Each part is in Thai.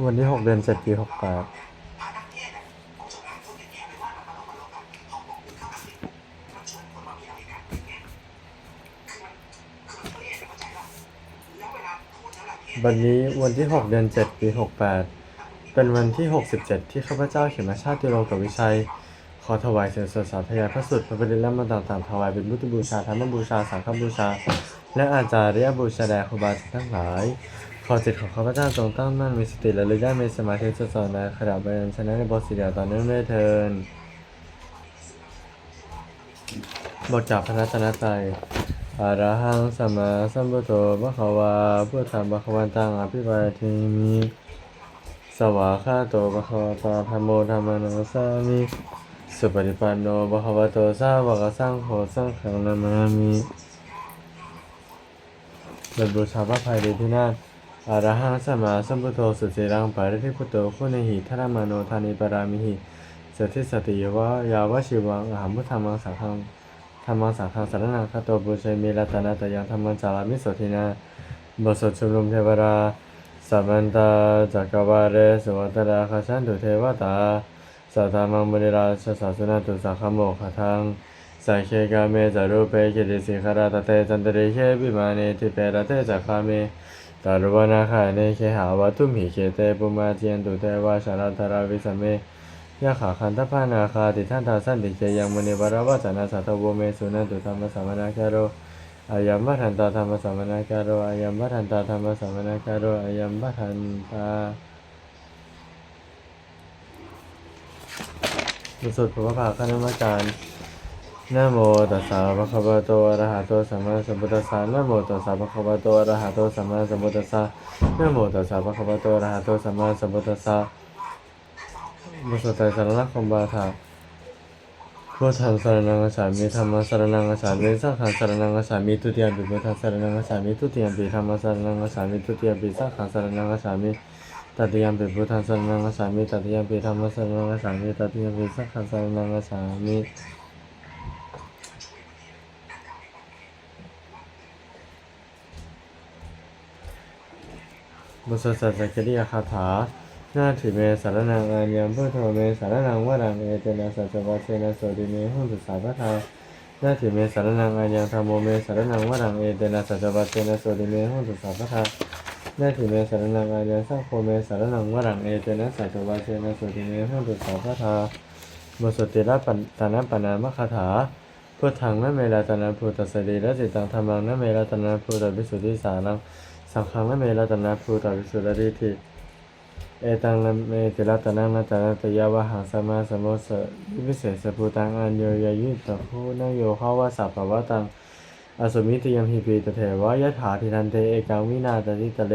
วันที่หกเดือนเจ็ดปีหกแปดวันนี้วันที่หกเดือนเจ็ดปีหกแปดเป็นวันที่หกสิบเจ็ดที่ข้าพเจ้าเขียนมาชาติโลกับวิชัย ขอถวายเสียงสดสาธยายพระสุดพระบริและมาต่างๆถวายเป็นพุทธบูชาธรรมบูชา สังฆบูชา และอาจารย์บูชาแด่ครูบาอาจารย์ทั้งหลาย ขอจิตของข้าพเจ้าจงตั้งมั่นมีสติและลึกได้มีสมาธิจดจ่อในขณะบริเวณชนะในบทสีเดียวตอเนื่องด้วยเทินบทจากพระรัตนตรัยอะระหังสัมมาสัมพุทโธพระขวาพุทธังพระควันตังอภิวาเทมิสวากขาโตภะควตาธัมโมธัมมังนัสสามิสุปฏิปันโนภะควโตสาวกสังโฆสังฆังนามามิบทบูชาพระภัยดีพินาศ อะระหังสัมมาสัมพุทโธสุสีรังปาริธิพุทโธคุณหิทัรมโนทานิปรามิหิสติสติยวะยาวะชิวังอหัมพุทธมังสังฆังธรรมังสังฆังสารนังคาโตบูชามิรัตนาตยังธรรมังจารามิโสทินาบทสวดชุมนุมเทวราสัมมันตาจักรวาเรสวัตราคาชันตุเทวตาสัทธามังมุนิราชสาสุนาตุสังฆโมขทังสังเคกาเมจารุเปกิริสิขารตเตจันตริเคปิมาเนติเปรเตจักขาเม ตารวนาคาเนเคหาวัตุมิเคเตปุมาเจียนตุเทวาชาราธาราวิสเมยะขาคันทพานาคาติท่านทาสันติเคยังมุนิวราวาจนาสัทธโวเมสุนันตุธรรมสามนาคาโรอายัมบัทันตาธรรมสัมมนาการโรอายัมบัทันตาธรรมสัมมนาการโรอายัมบัทันตาสุดพระภาคณมการ นะโมตัสสะภะคะวะโตอะระหะโตสัมมาสัมพุทธัสสะนะโมตัสสะภะคะวะโตอะระหะโตสัมมาสัมพุทธัสสะนะโมตัสสะภะคะวะโตอะระหะโตสัมมาสัมพุทธัสสะมุสตัยสารนักคมบาถาพุทธังสารณังคัจฉามิธรรมังสรณังคัจฉามิสังฆังสารณังคัจฉามิทุติยมปิพุทธังสารณังคัจฉามิทุติยมปิธรรมังสรณังคัจฉามิทุติยมปิสังฆังสารณังคัจฉามิตติยมปิพุทธังสารณังคัจฉามิตติยมปิธรรมังสรณังคัจฉามิตติยมปิสังฆังสารณังคัจฉามิ บุษสัจจกิริยาคาถาหน้าถิเมสารนังอาญยมพุทโธเมสารนังวรังเอเจนะสัจจวัชเชนะโสติเมหุนตุสาพะทานาถิเมสารนังอายังธรรมโมเมสารนังวรังเอเตนะสัจจวัตเตนะโสติเมหุนตุสัพพะทานาถิเมสารนังอายังสังโฆเมสารนังวรังเอเตนะสัจจวัตเตนะโสติเมหุนตุสัพพะทาบทสติระปันตานะปนามคาถาพุทธังนเมรัตนาภูตสรีระจิตังธรรมังนะเมรัตนาภูตวิสุทธิสานัง สังฆังนะเมรัตนาภูตวิสุทธิทิเอตังนะเมติรัตนังนัตนะตยาวหังสมาสมุสวิเศษสภูตังอัญโยยายุตตะโคนโยเข้าวาสัพพวะตังอสมิติยมหิปีตเถวายะถาทิทันเตเอกังวินาตติตะเล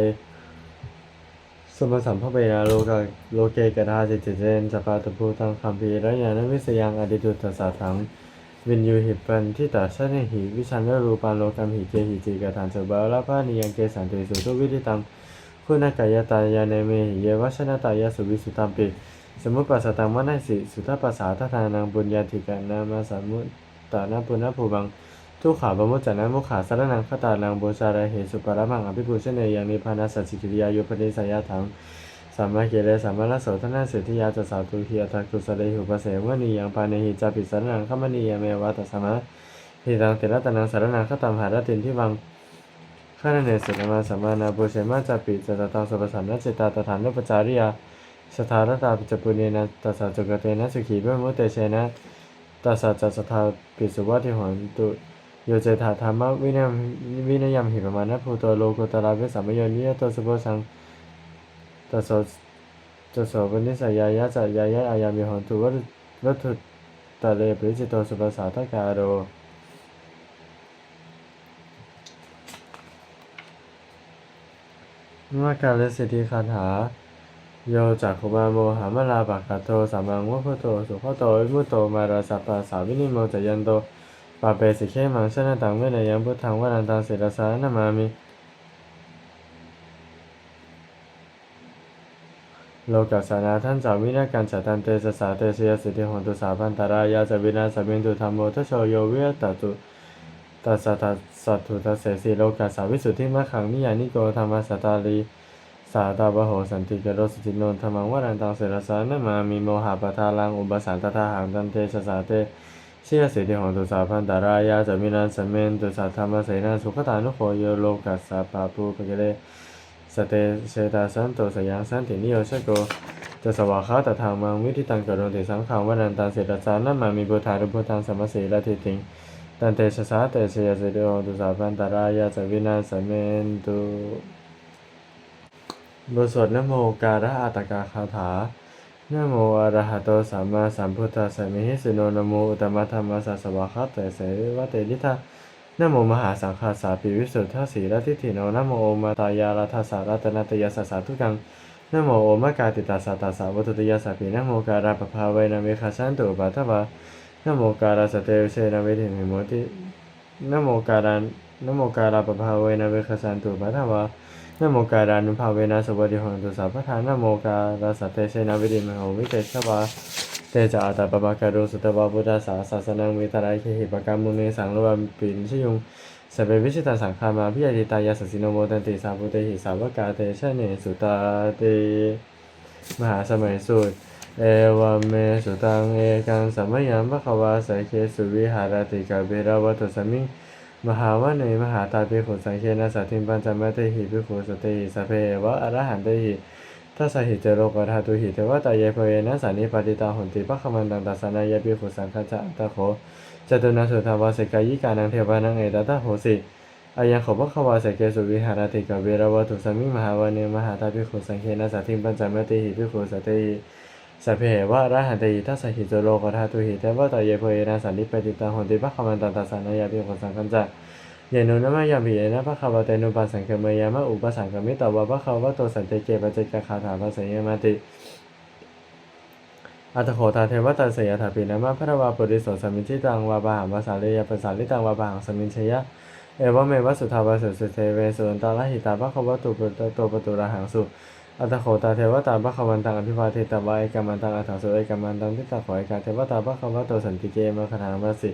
สมสัมภเวนาโลกะโลเกกะทาจิตเจนสปาตภูตังคัมภีระยานวิสยังอดิตุตสาถัง วินยูหิปันทิตาชนหิวิชันเวรูปันโลกัมหิเกหิจิกทานสบาลพานิยังเกสันติสุทุวิธิตังคุณากายตายาเนเมหิเยวชนะตายาสุวิสุตัมปิสมุปปัสสตังมนัสสิสุทธปัสสาทธานังบุญญาธิกานามาสามุตตานาปุณณภูบังทุกขาบมุจจานามุขาสารนังคตานังโบชาระเหสุปรมังอภิปุชเนยังนิพพานาสัจจิกิริยายุปนิสัยถัง สัมมาเกเรสัมมาลโสทนาเสติยาจสาตุเฮียทักตุสเลหุปเสวนียังปาเนหิจาปิสารนังขมณียเมวะตัสสมะหิตังเตระตนังสารนังคตัมหารตินทิวังข้าในสุนมาสัมมานาปุเชมาจาปิจตตังสุปสันนเจตาตถานุปจาริยาสถารตาปิจปุเนนะตัสสะจุกเตนะสุขีเบมุเตเชนะตัสสะจัสทาปิสุวัติหนตุโยเจธาธรรมวินัยวินัยยมหิปมานะภูโตโลกุตระเวสัมมโยนิยโตสุโพสัง ตัสสะจัสสะวนิสัยยายะจัยายะอายามิหันตุวัตวัตถุตะเลปริจิโตสุปสาทกาโรนวการแลสิทธิคาถา โยจักขุมาโมหามลาปากาโตสัมมังวะพุโตสุขโตวิมุโตมาราสัพพะสาวินิโมจยันโตปาเปสิเคมังชนะตังเวเนยังพุทธังวันตังเสรสานามามิ โลกัสสานาท่านจาวินาการจัตันเตสสาเตชยสิทธิหนตุสาพันตารายาจวินาสมินตุธรรมโมทโชโยเวตตุตัสสะตัสสัตถุตัสเสสีโลกัสสาวิสุทธิมะขังนิยานิโกธรรมสัตตาลีสาตาบโหสันติกโรสจินโนธรรมังวรันตังเสรสานะมามีโมหะปะทาลังอุปสันตถาหังตันเตชะสาเตเชียสิทธิของตุสาพันตารายาจะมินันสเมนตุสาธรรมเสนาสุขตานุโคโยโลกัสสะปาปูปะเกเล สเตเชตาสันโตสยังสันตินิโยชโกจะสวาคาตทางมังวิธิตังกโรติสังขังวรันตังเสรสานะมามีบุทารุพุทธังสมสีละทิติงตันเตชะสาเตชยสิโอตุสาพันตารายาจวินาศเมนตุบทสวดนะโมการะอาตกาคาถานโมอะระหะโตสัมมาสัมพุทธัสสะมิหิสโนนโมอุตมะธรรมสัสสวะคะเตเสวะเตลิทา นโมมหาสังฆาสาปิวิสุทธาสีละทิฏฐิโนนโมโอมาตายาลัทธาสารัตนตยาสสาทุกังนโมโอมะกาติตาสาตาสาวตุตยาสัพพินโมการะปภาเวนะเมฆะสันตุปะทวานโมการะสเตวเชนะเวทิมิโมตินโมการานโมการาปภาเวนะเวคสันตุปัทวานโมการานุภาเวนะสวัสดิหังตุสัพทานะโมการาสัตเตเชนะวิริมโหวิเตชวา เตจาอัตตปปะกะโรสุตวาพุทธาสาสาสนังมิตรายเคหิปกรรมมุนีสังโลวมปินชยงสเปวิชิตาสังฆามาพิยติตายาสสิโนโมตันติสาพุเตหิสาวกาเตชะเนสุตาเตมหาสมัยสูตรเอวเมสุตังเอกังสัมมยังพะควาสัยเคสุวิหารติกาเบราวัตสมิงมหาวะเนมหาตาปิโขสังเคนะสัตถิปัญจมะเตหิปิโขสเตหิสเพวะอรหันเตหิ ทัสสหิเจโรกธาตุหิเทวตายเยเพเยนะสันนิปติตาหุนติปะคะมันตังตัสนายปิโขสังฆจะตะโขจตุนาสุทาวาสิกายิกานังเทวานังเอตตะโหสิอายังขอพระควาสเกสุวิหารติกเบรวัตุสมิมหาวเนมหาตาปิโขสังเคนะสัตถิปัญจมะเตหิปิโขสติสัพเพเหวะระหันติทัสสหิโจโลกธาตุหิเทวะตายเยโพเยนะสันนิปติตังหนติปะคะมันตันตัสสานายาปิโขสังคัญจะ เยนุนะมะยามปิเยนะปะคะวะเตนุปัสสังเคเมยามะอุปสังคมิตวะปะคะวะโตสันเตเกปะเจกคาถาภาษยมาติอัตโขตาเทวตาเสยถาปินะมะพระวาปุริโสสมิจิตังวาบาหังภาษาเลยภาษาลิตังวาบาหังสมินชยะเอวะเมวะสุทาวะสุสุเทเวสุนตาลหิตาปะคะวะตุปตโตปตุระหังสุอัตโขตาเทวตาพระควันตังอภิวาเทตวะเอกามันตังอัฏฐสุเอกามันตังทิตาขอเอกาเทวตาพระคาวัตโตสันติเกมะคาถามัสสิ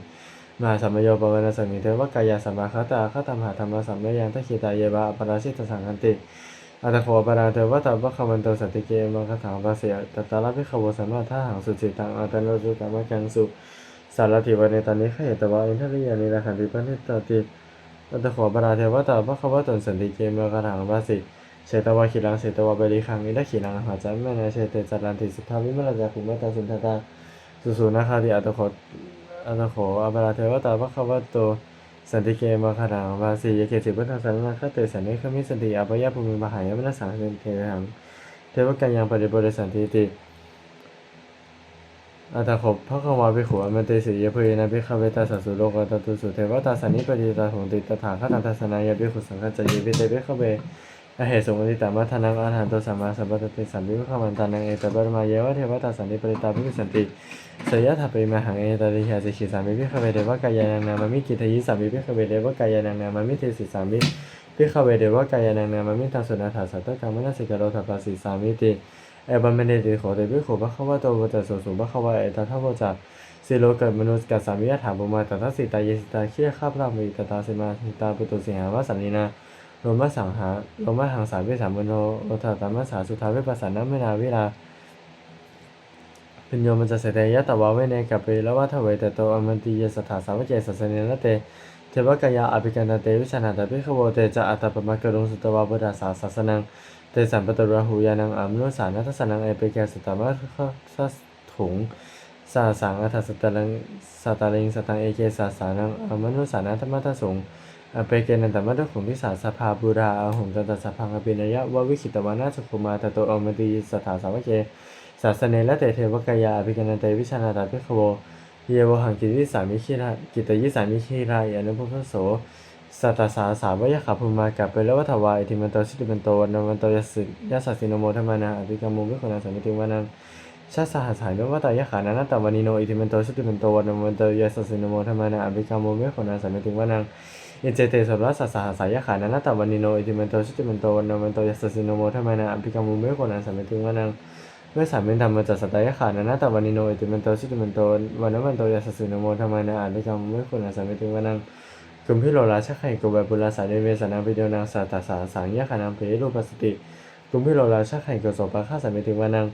มหาสัมมโยปวนาสมิเทวกายาสัมมาคตาคตมหาธรรมสัมมยังทัคขิตาเยวะปราชิตสังคันติอัตโขปราเทวตาพระควันโตสันติเกมะคถามัสสิตตาลภิขวสัมมาท่าหังสุจิตังอัตโนจุกามะกังสุสารถิวันในตานิขเหตวะอินทริยานิราคันติปนิตติอัตโขปราเทวตาพระควัตโตสันติเกมะคถามัสสิเชตวาขีรังเชตวาเบริคังอิดาขีรังหาจันแม่นาเชเตจัรันติสุทธาวิมลจาคุมตาสุนทตาสุสุนาคาติอัตโข อัตโขอัปราเทวตาภควโตสันติเกมาคารังวาสียเกจิพุทธสันนาคเตสันนิคมิสันติอัปยาภูมิมหายมนัสสังเทเทหังเทวกัญยังปริบริสันติติอัตถบพระควาภิกขุอมันเตสิยเพยนะภิกขเวตาสัสสุโลกตตุสุเทวตาสันนิปติตาหงติตถาคตังทัสนายาภิกขุสังฆจเยวิเตภิกขเว อเหตุสมุติตามัทนังอาหารตัวสัมมาสัมพุทธติสัมภิวิขมันตานังเอตบรมาเยวะเทวตาสันติปริตาภิกสันติสยะถาปิมหังเอตติหาสิขิสามิภิกขเวเดวะกายานังนามามิกิทยิสามิภิกขเวเดวะกายานังนามามิเทสิสามิภิกขเวเดวะกายานังนามามิทังสุนาถาสัตตกรรมนัสิกโรทัปปัสสิสามิติเอบัมเมเนติโขเตภิกขุภควะโตวะตะโสสุภควะเอตทัพโวจาสิโลกัมนุสกัสสามิยะถาบุมาตถาสิตายสิตาเคียข้าพระมิตตาสิมาสิตาปุตุสิหาวะสันนินา โรมสังหาโรมหังสาเวสามโนโอทาตามัสสาสุทาเวปัสสานัมเมนาเวลาปิญโยมันจะเสดยะตวาเวเนกัปเปละวัฏเวตโตอมันติยสถาสาวเจสัสเนนะเตเทวกายาอภิกันตเตวิชนาตปิขโวเตจะอัตตปมะกรุงสุตวาบุตาสาสัสนังเตสัมปตระหูยานังอัมนุสานัทสนังเอเปแกสตามะสัสถุงสาสังอัตสตลังสตาลิงสตังเอเกสาสานังอัมนุสานัทมัทสง อเปเกนันตมัตถุงพิสาสภาบุราอาหุงตันตสัพพังอปินยะวะวิขิตวานาสุขุมาตโตอมติสถาสาวเกศาสเนละเตเทวกายาอภิกนันเตวิชานาตาภิกขโวเยวหังกิติสามิคิรากิตยิสามิคิรายอนุพุทธโสสัตสาสาวะยะขับภูมากับไปแล้ววัฏวายติมันโตสิติมันโตนมันโตยสิยสัสสินโมธรรมนาอภิกรรมุวิคนาสมิติวานังชาสหัสหายนวัตายะขานานาตวานิโนอิติมันโตสิติมันโตนมันโตยสัสสินโมธรรมนาอภิกรรมุวิคนาสมิติวานัง อิเจเตสัพพสัสสะสายะขานันตวันิโนอิติมันโตชิติมันโตวันนมันโตยัสสิโนโมทมนาอัมพิกามุเมโกนันสัมเมติวันังเมื่อสามเป็นธรรมจัสสตายะขานันตวันิโนอิติมันโตชิติมันโตวันนมันโตยัสสิโนโมทมนาอัมพิกามุเมโกนันสัมเมติวันังกุมพิโลราชไข่กุบบุราสาเดเวสนังปิโดนังสัตตาสาสังยะขานังเพโรปัสติกุมพิโรราชไข่กิดโสปาข้าสามิติวานัง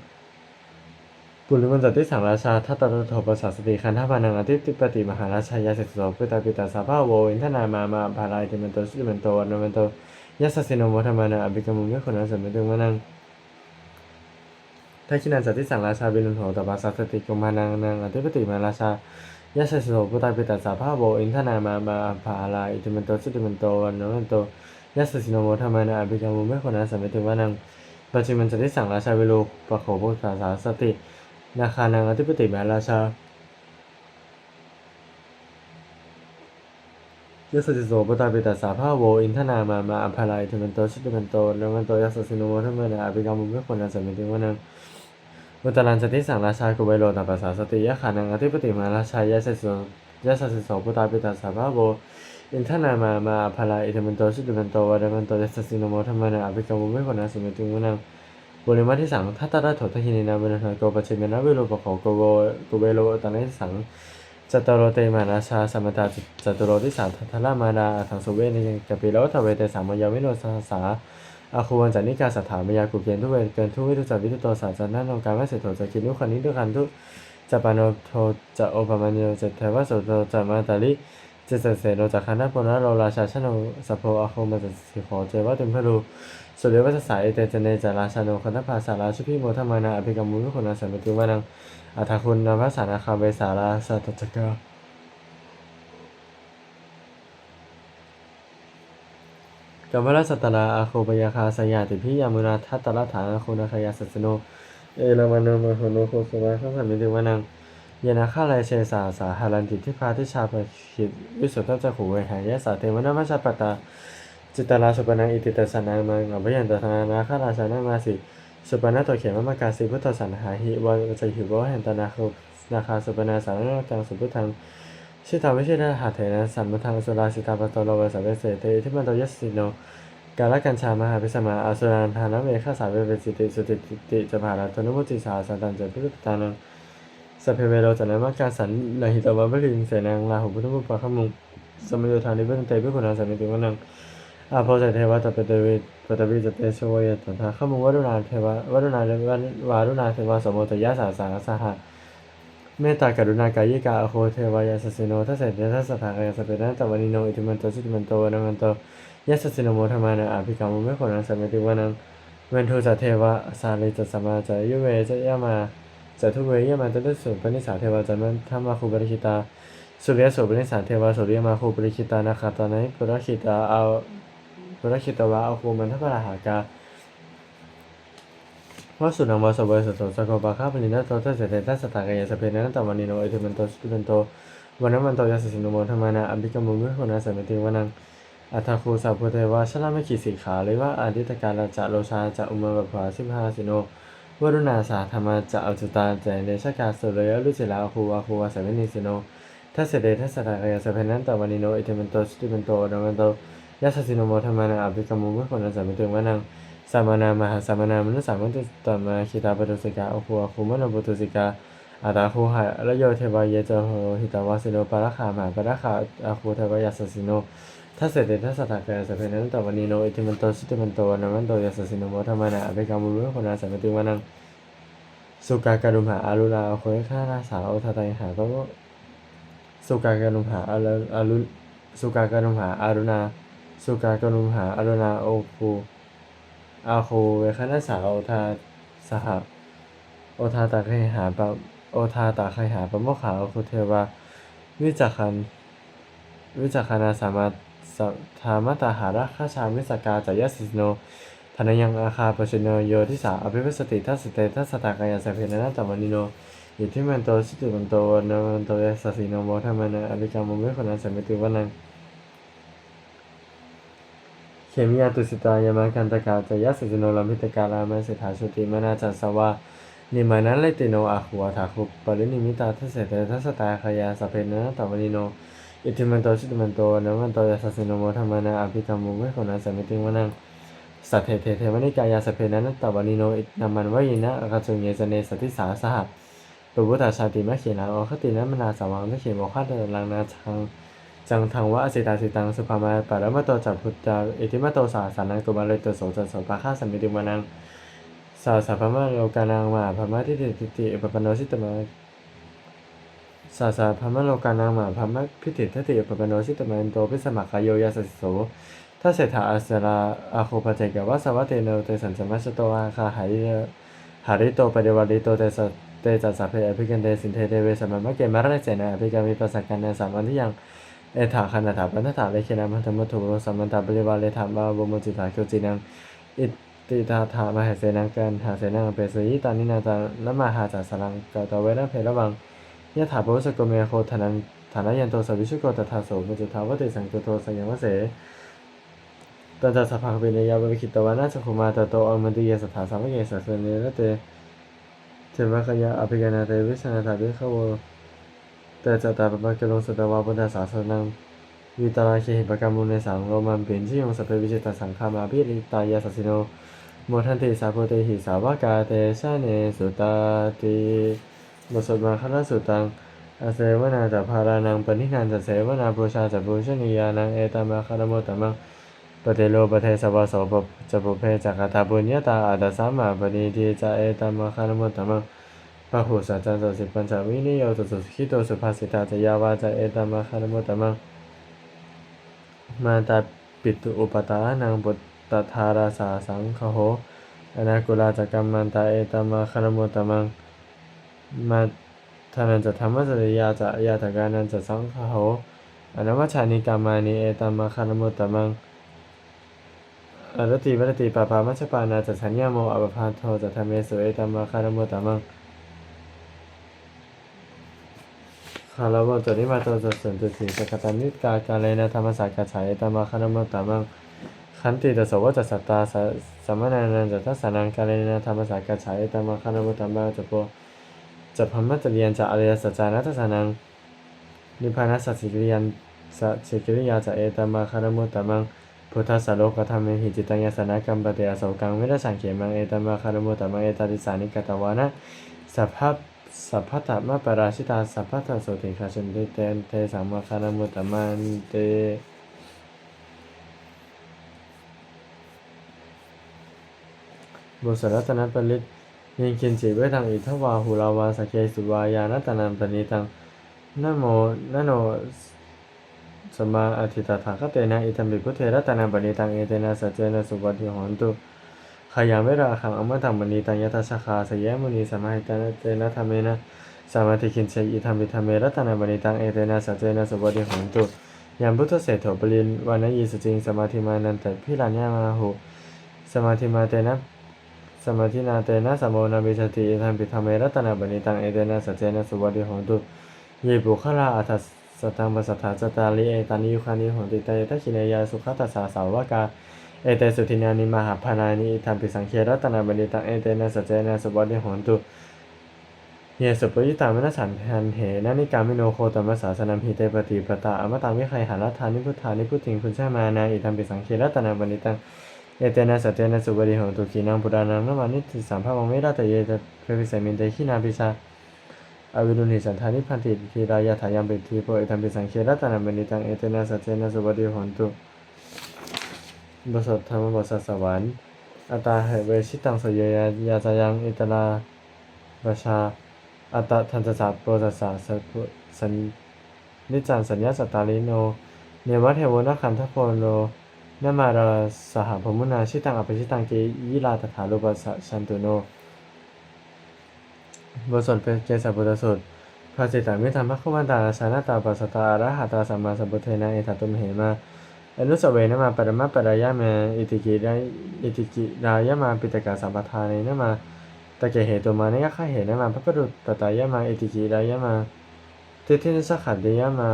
ปุริมันจติสังราชาทัตตะโถปสาสติคันธาพานังอธิติปติมหาราชายาเสสโสปิตาปิตาสาภาโวอินทนามามาภาลายติมันโตสิมันโตอนมันโตยัสสินโมธรรมานาอภิกรรมุเมขนังสมิติวานังทักขินันจติสังราชาบิลุนโหตปาสัสสติกุมานังนังอธิปติมหาราชายาสสโสปุตาปิตาสาภาโวอินทนามามาภาลาอิติมันโตสิมันโตวันมันโตยัสสินโมธรรมานาอภิกรรมุเมขนังสมิติวานังปัจจิมันจติสังราชาบิโลปะโขปุตตาสาสติ นาคานังอธิปติมาราชายัสสิโสปตาปิตัสสาภาโวอินทนามามาอภัลายเทมันโตชิตมันโตแล้วมันโตยัสสิโนโมทัมเมนาอภิกรรมุเมื่อคนนั้นสมิติวานังอุตรันจติสังราชากุเบโลตปัสสาสติยะขานังอธิปติมาราชายะสสิโสยะสสิโสปตาปิตัสสาภาโวอินทนามามาอภัลายเทมันโตชิตมันโตวะมันโตยัสสิโนโมทัมเมนาอภิกรรมุเมื่อคนนั้นสมิติวานัง บริมาที่สังทัตตะโถทหินินาเวนะโกปเชเมนะเวโลปะโขโกโวกุเบโลตังนิสังจตโรเตมานาชาสมตาจตุโรที่สามทัทละมาดาทังสุเวนิกปิโลทเวเตสามยาวิโนสสาอาคูวันจันิกาสถามยากุเกนทุเวเกินทุวิทุจวิทุโตสาจันนันองการไม่เสถจะคินุคันนิทุคันทุจะปานโนโทจะโอปมานิโนจะเทวสุโตจะมาตาลิจะเสเสโนจะคันนาปนาโรราชาชโนสโพอาคูมาจะสิขอเจวะเต็มพรู สุเดวัสสายเตจเนจาราชาโนคันธภาสาราชุพิโมทมานาอภิกรรมุขนาสัมปติวานังอัฐคุณนภาสานาคาเวสาราสัตจกากัมพลสัตตาอาโคปยาคาสยาติพิยามุนาทัตตละฐานอาโคนาคยาสัสโน เอลามานุมโหโนโคสวะข้าสันมิติวานังยานาคาไลเชสาสาหารันติทิพาทิชาปะขิตวิสุทธจักขุเวหายะสาเทวนามัชปตา จิตาลาสุปนังอิติตสานังมังอภยันตธนานาคาราชานามาสิสุปนัตโตเขมมากาสิพุทธสันหาหิวะจหิวะหันตนาคุนาคาสุปนาสารนาจังสุพุทธังชิตาวิเชนะหาเถนะสัมมทังสุราสิตาปตโลวสัพเพเสเตทิมันโตยสิโนกาลกัญชามหาพิสมาอาสุรานทานเวข้าสาเวเวสิติสุติติจะภาราตนุมุติสาสันตันเจพิรุตานังสัพเพเวโรจันนมักกาสันลหิตวะบริงเสนังลาหุพุทธมุปปะขมุงสมโยธานิเวทเตพิคุณาสัมมิติวนัง อาโพจเทวะตปเตวิปตวิจเตชวยตันทาขมุงวรุณาเทวะวรุณาเววารุณาเทวะสมโมตยะสาสาสหะเมตตากรุณากายิกาอโคเทวายาสสิโนทัสเสเดทัสสถากายาสเปนะตวันนิโนอิติมันโตสุติมันโตวันมันโตยัสสิโนโมธรรมานาอภิกรรมเมขนังสมิติวานังเวนทุจัเทวะสาลิจัสมาจยุเวจะยามาจะทุเวยามาจตุสุปนิสาเทวะจันมันธรรมาคูปริคิตาสุริยสุปนิสาเทวะสุริยมาคูปริคิตานาคาตานัยปุรคิตาเอา ปุรคิตวะอาคูมันทัพพระหากาว่าสุนังวาสบายสตสกปะข้าพลินาโตทัสเสเตทัสตากายสเปนนันตวันนิโนเอตุมันโตสุตุมันโตวันนั้นมันโตยาสสินุโมธรรมานาอัมพิกมุมุขนาสมิติวานังอัตถคูสัพพุเทวะชลาไม่ขีสีขาเลยว่าอาทิตการาจะโลชาจะอุมาบภาสิบห้าสิโนวรุณาสาธรรมาจะอจุตาเจเดชกาสุเรยลุจิลาคูวาคูวาสมินิสิโนทัสเสเตทัสตากายสเปนนันตวันนิโนเอตุมันโตสุตุมันโตวันมันโต ยาสสินโมธรรมานาอัมพิกมุมุขนาสมิติวานังสามนามหาสามนามนุสามุติตมาคิตาปตุสิกาโอคูอคูมโนปุตุสิกาอาตาคูหะระโยเทวายเจโหหิตาวาสิโนปาระคามหาปาระคาอาคูเทวายาสสิโนทัสเสติทัสสตากายสเพนันตวันนิโนอิติมันโตสุติมันโตนามันโตยาสสิโนโมธรรมานาอภิกรรมุรุคนนาสมิติวานังสุกาการุมหาอารุลาโคยข้าราสาโอทาตัยหาก็สุกาการุมหาอารุสุกาการุมหาอารุณา สุกากรุมหาอรุณาโอคูอาโคเวคณสาโอทาสหโอทาตาไคหาปะโอทาตาไคหาปะโมขาโอคุเทวาวิจักขันวิจักขนาสามาสธามตาหาระขาชามิสกาจายสิโนธนยังอาคาปชิโนโยทิสาอภิวสติทัสเตทัสตากายาสเพนนาตวันนิโนอิทิมันโตสิตุมันโตนมันโตยัสสิโนโมธรรมนาอภิกรรมมุเมขนันสมิติวันัง มิยาตุสิตายามาคันตกาจยัสสิโนลัมพิตกาลามาเสถาชุติมนาจัสสวานิมานั้นเลติโนอาหัวถาคุปรินิมิตาทัสเสตทัสสตาคายาสเพนะตวนิโน อิทิมันโตชิตมันโตนะมันโตยัสสิโนโมธรรมานาอภิกรรมุเวขนันสมิติวนังสัทเทเทเทวนิกายาสเพนะตวนิโนอินามันวยินะอากาจุเยสเนสติสาสหัปุบุตาชาติมะเขนาอคตินะมนาสวังมะเขียนโมฆะเดลังนาชัง จังทังวะอสิตาสิตังสุภามาปารมะโตจัพพุตตาอิติมะโตสาสานังกุมาเลโตโสจัสโสภาคาสมิติมานังสาสะพมะโลกานังมาพมะทิฏฐิทิฏฐิอุปปนโนสิตมะสาสะพมะโลกานังมาพมะพิฏฐิทิฏฐิอุปปนโนสิตมะโตปิสมัคคายโยยาสสิโสถ้าเศรษฐาอาสราอาโคปเจกวะสวัตเตโนเตสันสมัชโตอาคาหายหาริโตปเดวาริโตเตสเตจัสสะเพอภิกันเตสินเทเตเวสมะมะเกมะระเจนะอภิกามิปัสสะกันนสามันที่ยัง เอถาคันถาปันถาเลเคนะมันธรรมะโทโรสัมมันตาปริวาเลธรรมะวโมจิตาโกจินังอิติตาธามหาเสนังกันหาเสนังเปสยิตานินาตาละมาหาจัสสังกตเวนะเพระวังยะถาปุสโกเมโคทานันฐานะยันโตสวิชุโกตถาโสมุจุทาวติสังกุโตสังยมเสตันจัสภาเวเนยาวิคิตวานาสคุมาตโตอมันติยสถาสามเกสัสเนรเตเทวะขยะอภิกนาเตวิสนาตาเบขโว แต่จตาปะกะลงสตวาพุทธศาสนังวิตาราเคหิปกรรมุในสังโรมันเป็นที่ยงสพเพวิจิตสังขามาพิริตายาสัสิโนโมทันติสาโพเตหิสาวกาเตชาเนสุตาติบทสวดมาคณะสุตังอาเสวนาจัพารานังปณิธานจัเสวนาปูชาจัปูชนียานังเอตามาคารโมตมังปเตโลปเทสวะโสปจัปุเพจักตาบุญญาตาอาดาสามาปณิทีจะเอตามาคารโมตมัง พหุสัจจันตสิปัญจวินิโยตุสุขิโตสุภาสิตาจะยาวาจะเอตามาคารโมตมังมาตาปิตุอุปตานังบุตตทาราสาสังคโหอนากุลาจักรรมมันตาเอตมาคารมุตตมังมาทานันจะธรรมะจริยาจะยาตการนันจะสังคโหอนวัชานิกามานิเอตมาคารมุตตมังอรติวรติปาปามัชปานาจะสัญญาโมอปพานโทจะทำเมสุเอตมาคารมุตตมัง คารวะจนิมาตจะสันตุสีสกตานิกาการเลนะธรรมสากาฉายตมาคารมตามังขันติตสวจัสสตตาสัมมนานันจะทัสสนังการเลนะธรรมสากาฉายตมาคารมตามังจะโปจะพัมมัจเรียนจะอริยสัจจานัตสนังนิพพานัสสิกิริยันสัจกิริยาจะเอตมาคารมตามังพุทธสโลกธรรมหิจิตังยสนกัมปเตอโสกังเวรสังเขมังเอตมาคารมตามังเอตติสานิกตวานะสัพพะ สัพพะตมะปราชิตาสัพพะตโสติคาชันเตเตนเทสัมมาคารมุตตมันเตบุษรัตนปริตยิงคินจิเวทังอิทวาหุลาวาสเกสุวายานัตนันปณิตังนโมนโนสมาอธิตถาคเตนะอิทัมปิพุเทรัตนันปณิตังเอเตนะสัจเจนะสุวัติหอนตุ ขยังเวราขังอมตังมณีตังยตัสสคาสยมุนีสมาหิตนะเตนะธรรมนะสมาธิคินเชอิธรรมิธรรมรัตนามณีตังเอเตนะสัจเจนะสุบดิหันตุยามพุทธเศรษฐปรินวานยีสจิงสมาธิมานันตพิรัญญามาหุสมาธิมาเตนะสมาธินาเตนะสมโมนามิชติอิธรรมปิธรรมรัตนามณีตังเอเตนะสัจเจนะสุบดิหันตุเยบุคลาอัตสตังปัสสถาจตาลิเอตานิยุคานิหันติเตทัชินยาสุขตัสสาสาวกา เอเตสุทินานิมหาพานานิธรรมปิสังเครัตนาบดิตังเอเตนะสัจเจนะสุบดิหนตุเยสุปยิตามนัสสันทันเหนานิกามิโนโคตมัสสาสนัมหิเตปฏิปตาอมตังวิไคหารัธานิพุทธานิพุทธิงคุณชามานาอิธรรมปิสังเครัตนาบดิตังเอเตนะสัจเจนะสุบดิหนตุขีนังปุรานังนมานิติสัมภาวเมราตเยตเพวิสัมินเตขินาปิชาอวิรุณิสันทานิพันติทีรายาถายังปิทีโพเอธรรมปิสังเครัตนาบดิตังเอเตนะสัจเจนะสุบดิหนตุ บสวดธรรมบสวดสวรรค์อัตาเหเวชิตังสยยายาจายังอิตราประชาอัตทันตสัตโปรตัสสะสัสันนิจันสัญญาสตาลิโน เนวัตเทวนาคันทโพโลนามาราสหพมุนาชิตังอภิชิตังเกยิลาตถาลุปัสสะชันตุโนบทสวดเกสบุตรสุดภาสิตังมิธรรมะขวันตาชานาตาปัสสตาอระหะตาสัมมาสัมพุทเทนะเอตตุมเหมา อนุสเวนะมาปรมาปรายามาอิติกิรายอิติกิรายามาปิตกาสัมปทานนะมาตะเกเหตุมานะยะคะเหตุนะมาพระปรุตตายามาอิติกิรายามาทิทินสักขัดเดียมา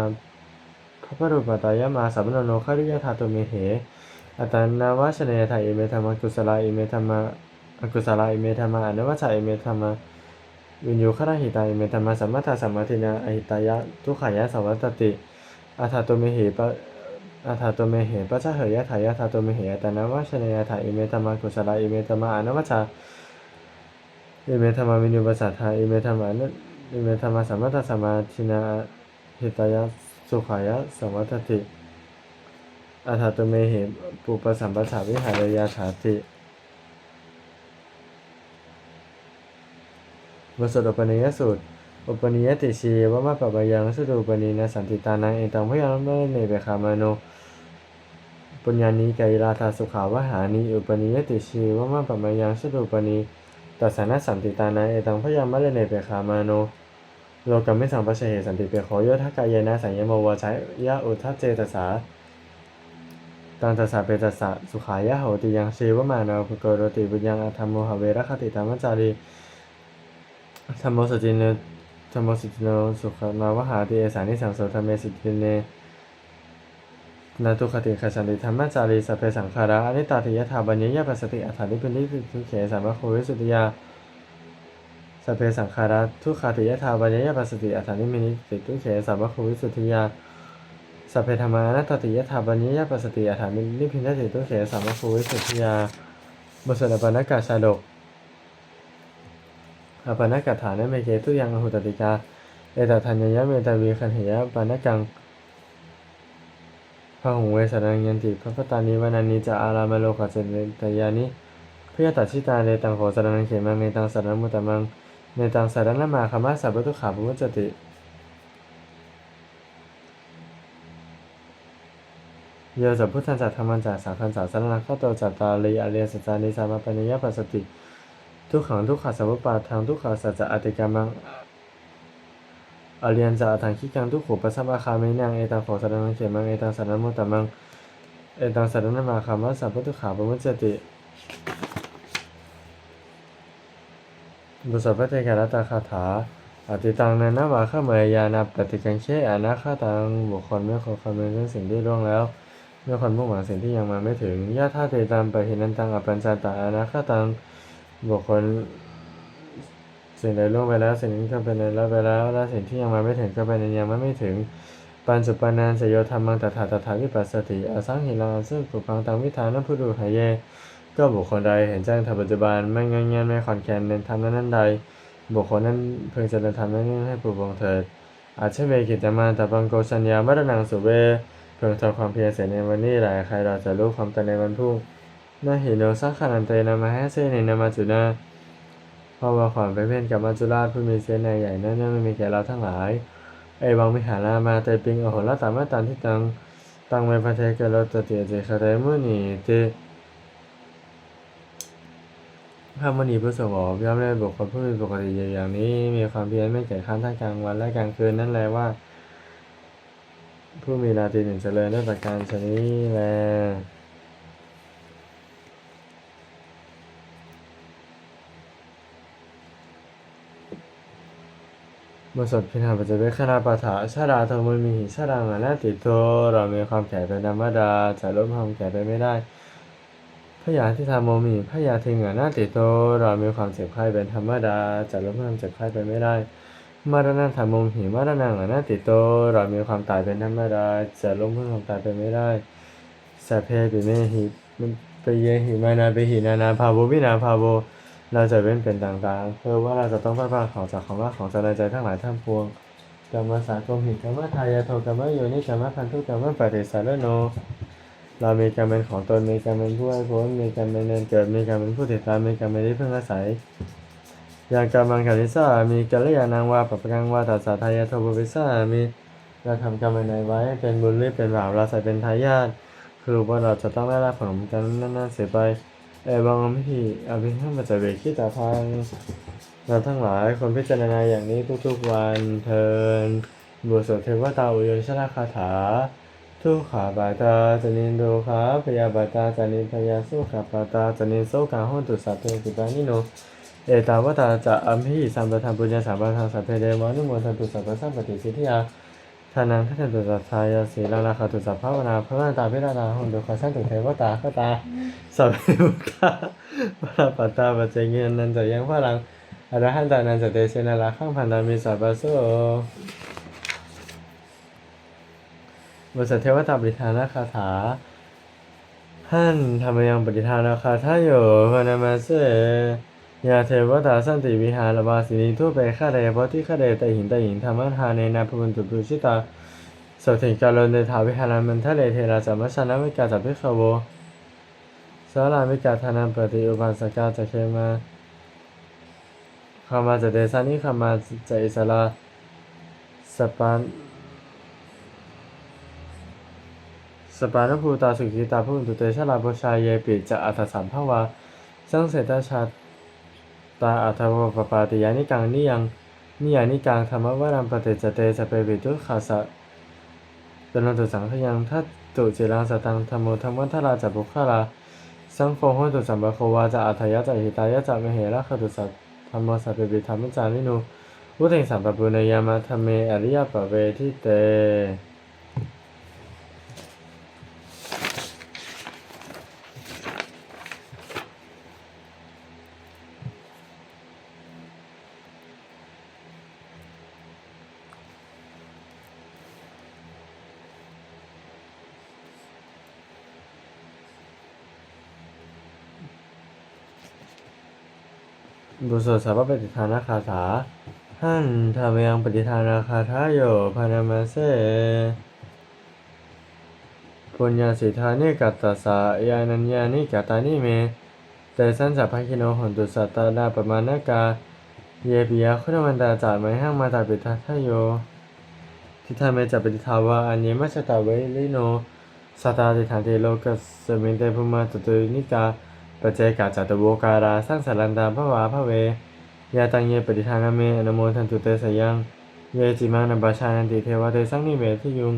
พระปรุปตายามาสัมโนโนคาริยธาตุเมเหอัตนาวาชเนยถาอิเมธรรมกุศลาอิเมธรรมอกุศลาอิเมธรรมอนุวัชชาอิเมธรรมวิญญูขราหิตาอิเมธรรมสัมมาทาสัมมาทินาอหิตายะทุขายะสวัตติอัฏฐตุเมเหปะ อาถาโตเมเหปัจจเหยะถายะถาโตเมเหยตนะวะชเนยะถาอิเมธรรมากุศลาอิเมธรรมาอนวัชชาอิเมธรรมาวิญญูปัสสัทธาอิเมธรรมานุอิเมธรรมาสัมมัตสัมมาทินาหิตายะสุขายะสัมวัตติอาถาโตเมเหปุปสัมปสสาวิหารยาถาติบทสวดอุปนิยสูตรอุปนิยติชีวะมะปะบายังสุดูปนินะสันติตานังเอตังพยังเมเนเบคามาโน ปุญญานิกายราธาสุขาวหานิอุปนิยติชีวมะปะบายังสุดูปนิตัสสนะสันติตานังเอตังพยังเมเนเบคามาโนโลกัมมิสังปะเชเหสันติเปโขโยทักายนะสัญญมวชัยยะอุทัเจตสาตังตัสสะเปตัสสะสุขายะโหติยังชีวมานาภโกโรติบุญยังอธรรมโมหเวรคติธรรมจารีธรรมโมสจินเนธรรมโมสจินโนสุขนาวหาติเอสานิสังโสธรรมเมสจินเน นาตุคติขชันติธรรมจารีสัพเพสังขาระอนิตตาติยถาบัญญยปัสสติอัฏฐานิพินิทุเขสามะโควิสุตติยาสพเพสังขาราทุกขติยถาปัญญยปัสสติอัฏฐานิมินิติทุเขสัมภคุวิสุทธิยาสพเพธรรมานัตติยถาปัญญยปัสสติอัฏฐานิพินติทุเขสัมภคุวิสุทธิยาบทสวดอปนกาชาดกอปนกาฐานเมเกตุยังอหุตติกาเอตทัญญยะเมตาวีคันเหยปานกัง พระหงเวสรังยันติพระพตานิวานานิจะอารามโลกัจเจตยานิเพื่อตัชิตาในตังโขสารนังเขมังในตังสารมุตมังในตังสารนมาคมาสัพพทุขาปุจติโยสัพพุทธันจัตธรรมันจัตสังฆันจัตสารนังข้าโตจัตตาลีอริยสัจจานิสามาปัญญาปัสสติ ทุกขังทุกขสัพพปาทางทุกขสัจจะอติกามัง อเริยันจะอัตังคิกังทุกขปัสสะมาคามินังเอตังโขสารนังเขมังเอตังสารมุตตมังเอตังสารนมาคามาสัพพทุขาปมุจจติบุษบเทกรัตคาถาอติตังนันนาวาข้าเมยยานาปฏิกังเชอนาคาตังบุคคลไม่ควรคำนึงเรื่องสิ่งที่ล่วงแล้วไม่ควรมุ่งหวังสิ่งที่ยังมาไม่ถึงญาท่าเตตามปะหินันตังอปัญจตาอนาคาตังบุคคล สิ่งใดล่วงไปแล้ว สิ่งนี้ก็เป็นแล้วไปแล้ว และสิ่งที่ยังมาไม่ถึงก็เป็นในยังมาไม่ถึง ปัญจุปนานสยโยธรรมังตถาตถาวิปัสสติอสังหิรังซึ่งกุปังตังวิธานะพุดูหายเย ก็บุคคลใดเห็นแจ้งธรรมปัจจุบันไม่เงยเงียนไม่ขอนแคนเน้นทำนั้นนั้นใด บุคคลนั้นเพึงเจริญธรรมนั้นนั้นให้ปลูกบงเถิดอาจเชเวกิจมาแต่บังโกชัญญามรณังสุเวเพึงทำความเพียรเสียในวันนี้หละใครเราจะรู้ความตายในวันพรุ่งนาหิโนสักขนันเตนามาให้เสในนามาจุนา เพราะว่าความเป็นเพ่นกับมัจจุราชผู้มีเสียในใหญ่นั้นไม่มีแก่เราทั้งหลายไอ้บางมิหารามาเตปิงอโหรตามาตันที่ตังตังไม่พันเทเกโลตเตียเจคาเตมุนีเตพระมณีผู้สงบย่อมได้บุคคลผู้มีปกติอยู่อย่างนี้ มีความเพียรไม่แก่ข้านทั้งกลางวันและกลางคืนนั่นแหละว่า ผู้มีราตรีหนึ่งเจริญด้วยประการชนี้แล บทสดพิธาปัจเจเวคณาปาฐาชาดาธรรมุมีหิชาดังอนาติโตเรามีความแก่เป็นธรรมดาจะลดความแก่ไปไม่ได้พยาธิธรรมโมมีพยาธิเงื่อหน้าติโตเรามีความเจ็บไข้เป็นธรรมดาจะลดความเจ็บไข้ไปไม่ได้มารณะธรรมโมหิมรณะเงื่อหน้าติโตเรามีความตายเป็นธรรมดาจะล้มความตายไปไม่ได้สัพเพปิเมหิมันไปเยหิมานาไปหินานาภาโววินาภาโว เราจะเว้นเป็นต่างๆเพื่อว่าเราจะต้องพลาดพลาดของจากของรักของใจในใจทั้งหลายทั้งปวงกรรมสากรมหิกรรมทายาโทกรรมโยนิกรรมพันธุกรรมปฏิสารโน เรามีกรรมเป็นของตนมีกรรมเป็นผู้ให้ผลมีกรรมเป็นเนินเกิดมีกรรมเป็นผู้ติดตามมีกรรมเป็นที่พึ่งอาศัยอย่างกรรมังคาริสามีกัลยาณังวาปัปปังวาตัสสะทายาโทบุวิสามีเราทำกรรมในไว้เป็นบุญหรือเป็นบาปเราใส่เป็นทายาทคือว่าเราจะต้องได้รับผลของกรรมนั้นๆเสียไป เอวังอภิหิอภิธรรมปัจเจเวคิตาทางเราทั้งหลายคนพิจารณาอย่างนี้ทุกๆวันเทินบทสวดเทวตาอุโยชนะคาถา ทุกขาบาตาจนินโดขาพยาบาตาจนินพยาสุขาปาตาจนินโสกาหุนตุสัตเตติปานิโนเอตาวตาจะอัมพิสัมปทานปุญญาสามปทานสัพเพเดวานุโมทันตุสัพพะสัมปติสิทธิยา ทานังทัตตุสัทธายาสีลาลาคาตุสัพพะวนาพระนาตาพิรานาหุนตุขสันตุเทวตาคตาสัพเพมุตตาพระปัตตาปัจเจเงินนันจะยังพลังอรหันตานันจะเตเชนาลาข้างพันธามิสัพพะโสบริษัทเทวตาปริธานาคาถาท่านธรรมยังปริธานาคาถาโยพนามาเส ยาเทวตาสันติวิหารบาสินีทั่วไปข้าใดเพที่ข้าใดแต่หินแต่หินธรรมทานในนาพบุญตุปุชิตาสถิกาลนเดถาวิหารามันทะเลเทราจัมชนะวิกาจัพิขโวสาราวิกาธานันปฏิอุปาสกาจะเคมาคามาจะเดซานิคามาจะอิสระสปานสปานภูตาสุกิตาผู้ตุเตชะลาโบชายเยปิจะอัตสัมภวาสังเสตชาต ตาอัตวปปาติยานิกังนิยังนิยานิกังธรรมวรัมปเตจเตจะเปวิตุขาสะตนตุสังขยังทัตตุจิรังสตังธรรมโมธรรมวัฒราจะบุคคลาสังโฆโหตุสัมปโควาจะอัตยะจะหิตายะจะมเหระคตุสัตธรรมสัพเปวิธรรมจาริโนวุติสัมปปุเนยามาธรรมเมอริยปะเวทิเต บุษสาวปฏิทานาคาถาท่านทำยังปฏิทานาคาถาโยพานามาเซปุญญาสิทานิกัตตสายานัญญานิกัตตานิเมแต่สันสัพพคิโนหนตุสัตตาดาปมาณกา เยปิยาคุณวันตาจาไมหังมาตาปิทาทาโย ทิทาเมจัปปิทาวาอันเยมัชตาเวลิโนสัตตาติฐานเทโลกัสสมิเตภุมาตุตุนิกา ปัจเจกาจัตโวการาสร้างสารันตาพระวาพระเวยาตังเยปฏิทานเมอนโมทันตุเตสยัง เยจิมังนับาชานันติเทวเตสังนิเวทิยุง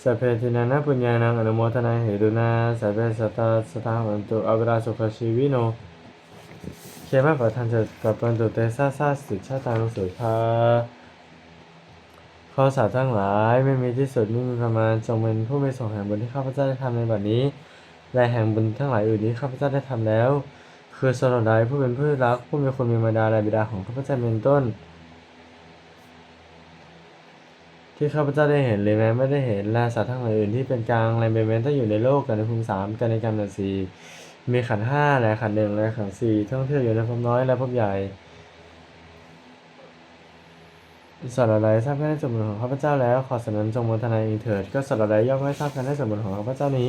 สพเพทินานาปุญญานังอนุโมทนาเหตุนาสัพเพสัตตาสถาวันตุอัปราสุขชีวิโนเคมาปะทันจะกับปันตุเตสาสาสุชาตังสุภาข้อสาทั้งหลายไม่มีที่สุดไม่มีประมาณจงเป็นผู้ไม่ส่งแห่งบุญที่ข้าพเจ้าได้ทำในบัดนี้ และแห่งบุญทั้งหลายอื่นนี้ข้าพเจ้าได้ทำแล้ว คือสนดใดผู้เป็นผู้รัก ผู้มีคนมีมารดาและบิดาของข้าพเจ้าเป็นต้น ที่ข้าพเจ้าได้เห็นหรือแม้ไม่ได้เห็นและสัตว์ทั้งหลายอื่นที่เป็นกลางและเป็นเว้นถ้าอยู่ในโลกกันในภูมิสามกันในกรรมหนึ่งสี่มีขันห้าและขันหนึ่งและขันสี่ท่องเที่ยวอยู่ในภพน้อยและภพใหญ่สัตว์อะไรทราบกันในสมบูรณ์ของข้าพเจ้าแล้ว ขอสนันจงโมทนาอีกเถิดก็สัตว์อะไรย่อมไม่ทราบกันในสมบูรณ์ของข้าพเจ้านี้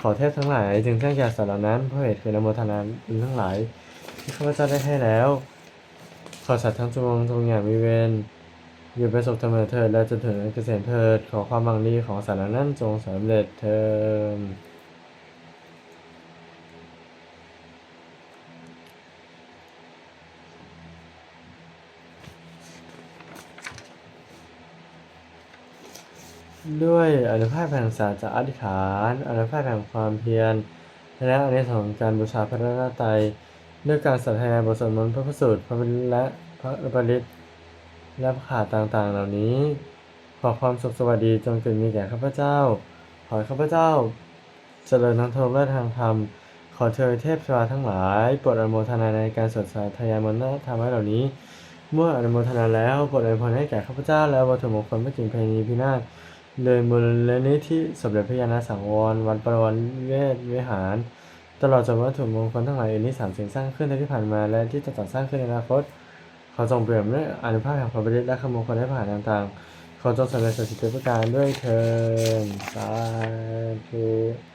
ขอเทพทั้งหลายจึงแจ้งแก่สารนั้นเพราะเหตุคืออนโมทนาบุญทั้งหลาย ที่ข้าพเจ้าได้ให้แล้ว ขอสัตว์ทั้งจวงจงอย่างมีเวรอยู่ประสบธรรมเถิดและจะถึงเกษมเถิดขอความบังดีของสารนั้นจงสำเร็จเถิด ด้วยอนุภาพแห่งศาสตร์จากอธิษฐานอนุภาพแห่งความเพียร และอนิสงส์ของการบูชาพระรัตนตรัยด้วยการสัทธาบทสวดมนต์พระพุทธสูตรพระบรรและพระปริตและพระขาต่างๆ เหล่านี้ ขอความสุขสวัสดีจงเกิดมีแก่ข้าพเจ้า ขอข้าพเจ้า เจริญทางธรรมและทางธรรม ขอเธอเทพชวาทั้งหลายโปรดอนุโมทนาในการสวดสาธยายมนต์ธรรมะเหล่านี้ เมื่ออนุโมทนาแล้วโปรดอวยพรให้แก่ข้าพเจ้าและวัตถุมงคลพระกิ่งเพณีพินาศ โดยมูลนิธิสมเด็จพระยาณสังวร วัดประวันเวทวิหาร ตลอดจนวัตถุมงคลทั้งหลายอื่นที่สามสิ่งสร้างขึ้นในที่ผ่านมาและที่จะจัดสร้างขึ้นในอนาคต ขอจงเปลี่ยนด้วยอนุภาพแห่งพระบริตและคำมงคลให้ผ่านต่างๆขอจงสำเร็จสถิประการด้วยเทินสาธุ